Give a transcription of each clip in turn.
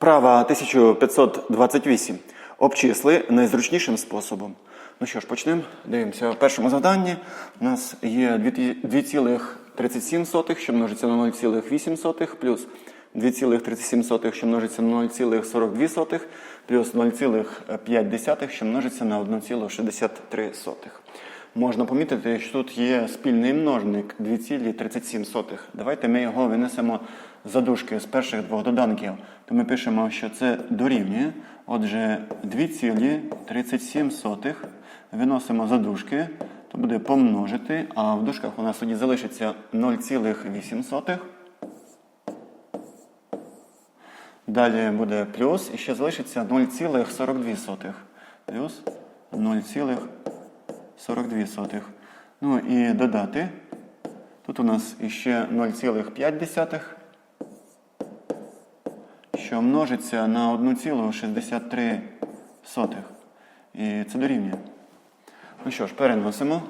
Вправа 1528. Обчисли найзручнішим способом. Ну що ж, почнемо. Дивимося. В першому завданні у нас є 2,37, що множиться на 0,8, плюс 2,37, що множиться на 0,42, плюс 0,5, що множиться на 1,63. Можна помітити, що тут є спільний множник 2,37. Давайте ми його винесемо за дужки з перших двох доданків. То ми пишемо, що це дорівнює. Отже, 2,37 виносимо за дужки, то буде помножити, а в дужках у нас тоді залишиться 0,8. Далі буде плюс, і ще залишиться 0,42. Плюс 0,42. Ну і додати. Тут у нас іще 0,5, що множиться на 1,63. І це дорівнює. Ну що ж, переносимо.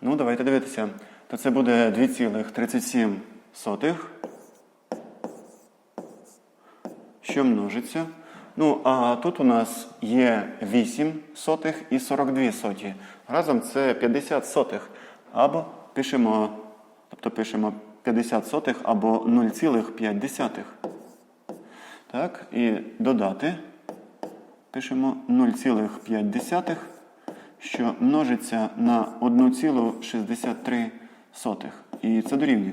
Ну, давайте дивитися. То це буде 2,37, що множиться. Ну, а тут у нас є 8 сотих і 42 соті. Разом це 50 сотих. Або пишемо, тобто пишемо 50 сотих або 0,5. Так, і додати. Пишемо 0,5, що множиться на 1,63. І це дорівнює.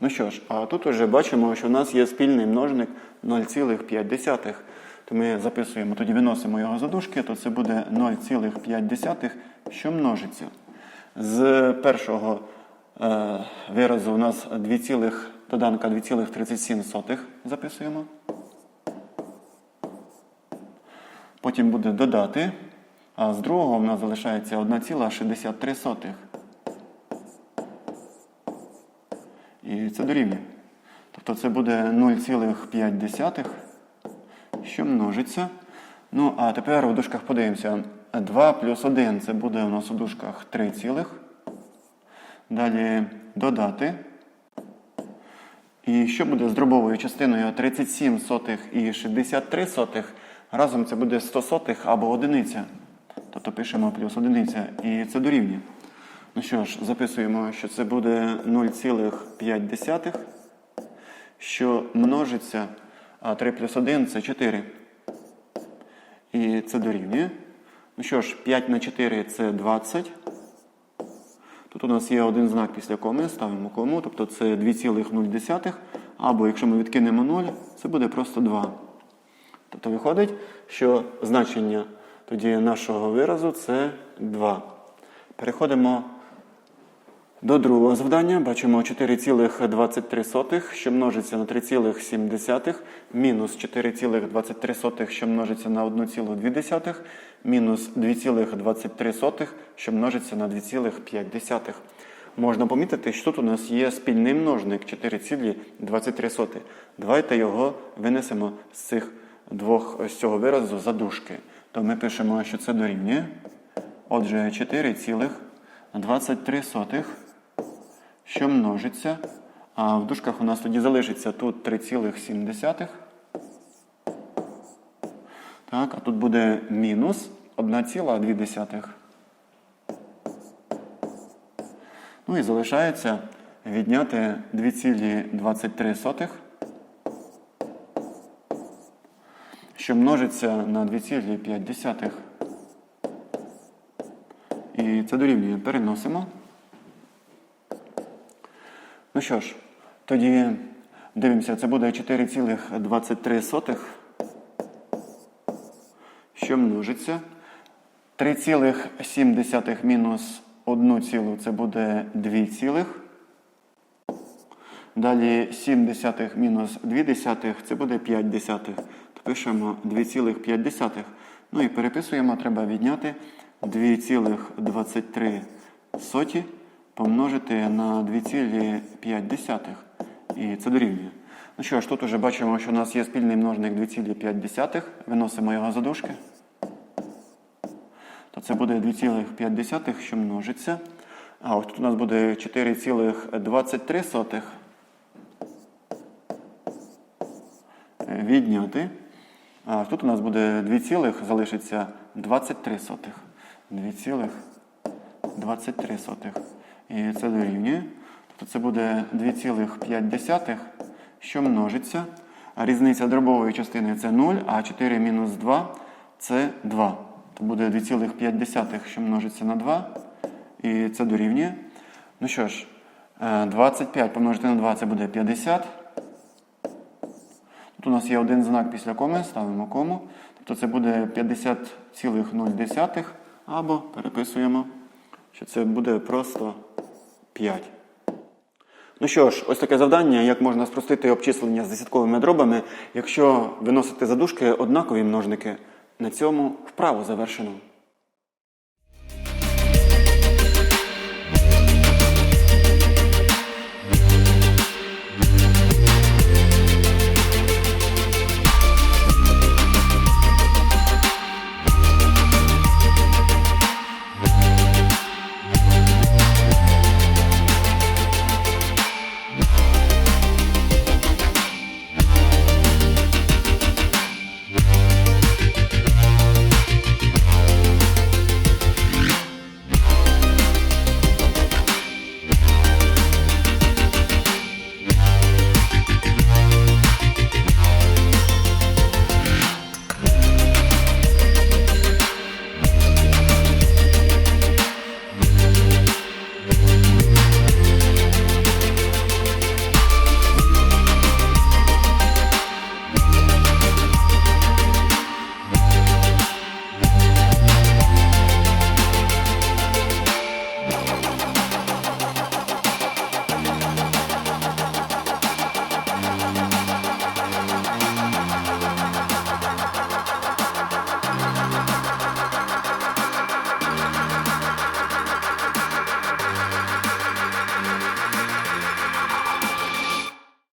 Ну що ж, а тут вже бачимо, що в нас є спільний множник 0,5. То ми записуємо, тоді виносимо його за дужки, то це буде 0,5, що множиться. З першого е, виразу у нас 2, доданка 2,37 записуємо. Потім буде додати, а з другого в нас залишається 1,63. І це дорівнює. Тобто це буде 0,5, що множиться. Ну, а тепер у дужках подивимося. 2 плюс 1 це буде у нас у дужках 3 цілих. Далі додати. І що буде з дробовою частиною 37 сотих і 63 сотих? Разом це буде 100 сотих або одиниця. Тобто пишемо плюс одиниця. І це дорівнює. Ну що ж, записуємо, що це буде 0,5, що множиться, а 3 плюс 1 це 4. І це дорівнює. Ну що ж, 5 на 4 це 20. Тут у нас є один знак після коми, ставимо кому, тобто це 2,0. Або якщо ми відкинемо 0, це буде просто 2. Тобто виходить, що значення тоді нашого виразу це 2. Переходимо до другого завдання. Бачимо 4,23, що множиться на 3,7, мінус 4,23, що множиться на 1,2, мінус 2,23, що множиться на 2,5. Можна помітити, що тут у нас є спільний множник 4,23. Давайте його винесемо з цих двох з цього виразу за дужки. То ми пишемо, що це дорівнює. Отже, 4,23, що множиться. А в дужках у нас тоді залишиться тут 3,7. Так, а тут буде мінус 1,2. Ну і залишається відняти 2,23, що множиться на 2,5. І це дорівнює. Переносимо. Ну що ж, тоді дивимося, це буде 4,23, що множиться. 3,7 мінус 1 цілу це буде 2 цілих. Далі 7 десятих мінус 2 десятих це буде 5 десятих. Пишемо 2,5. Ну і переписуємо, треба відняти 2,23 соті помножити на 2,5. І це дорівнює. Ну що ж, тут вже бачимо, що у нас є спільний множник 2,5. Виносимо його за дужки. То це буде 2,5, що множиться. А ось тут у нас буде 4,23. відняти. А тут у нас буде 2 цілих, залишиться 23 сотих. 2 цілих 23 сотих. І це дорівнює. Тобто це буде 2,5, що множиться. А різниця дробової частини це 0, а 4 мінус 2 це 2. То буде 2,5, що множиться на 2. І це дорівнює. Ну що ж, е, 25 помножити на 2 це буде 50. Тут у нас є один знак після коми, ставимо кому. Тобто це буде 50,0 або переписуємо, що це буде просто 5. Ну що ж, ось таке завдання, як можна спростити обчислення з десятковими дробами, якщо виносити задушки однакові множники. На цьому вправо завершено.